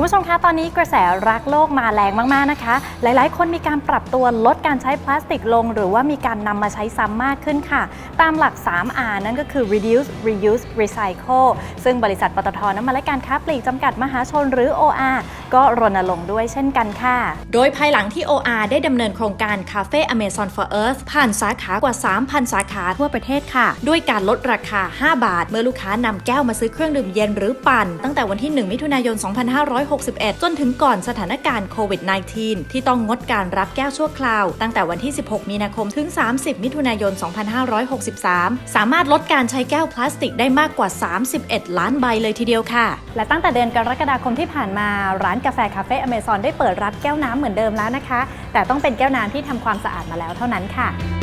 ุณผู้ชมคะตอนนี้กระแสรักโลกมาแรงมากๆนะคะ หลายๆ คนมีการปรับตัวลดการใช้พลาสติกลง หรือว่ามีการนำมาใช้ซ้ำมากขึ้นค่ะ ตามหลัก 3R นั่นก็คือ reduce reuse recycle ซึ่งบริษัทปตทน้ำมันและการค้าปลีกจำกัดมหาชนหรือ OR ก็รณรงค์ด้วยเช่นกันค่ะ โดยภายหลังที่ OR ได้ดำเนินโครงการ Cafe Amazon for Earth ผ่านสาขากว่า 3,000 สาขาทั่วประเทศค่ะ ด้วยการลดราคา 5 บาท เมื่อลูกค้านำแก้วมาซื้อเครื่องดื่มเย็นหรือปั่น ตั้งแต่วันที่ 1 มิถุนายน 2 5 6 2561 จนถึงก่อนสถานการณ์โควิด -19 ที่ต้องงดการรับแก้วชั่วคราว ตั้งแต่วันที่ 16 มีนาคมถึง 30 มิถุนายน 2563 สามารถลดการใช้แก้วพลาสติกได้มากกว่า 31 ล้านใบเลยทีเดียวค่ะ และตั้งแต่เดือนกรกฎาคมที่ผ่านมาร้านกาแฟคาเฟ่อเมซอนได้เปิดรับแก้วน้ำเหมือนเดิมแล้วนะคะ แต่ต้องเป็นแก้วน้ำที่ทำความสะอาดมาแล้วเท่านั้นค่ะ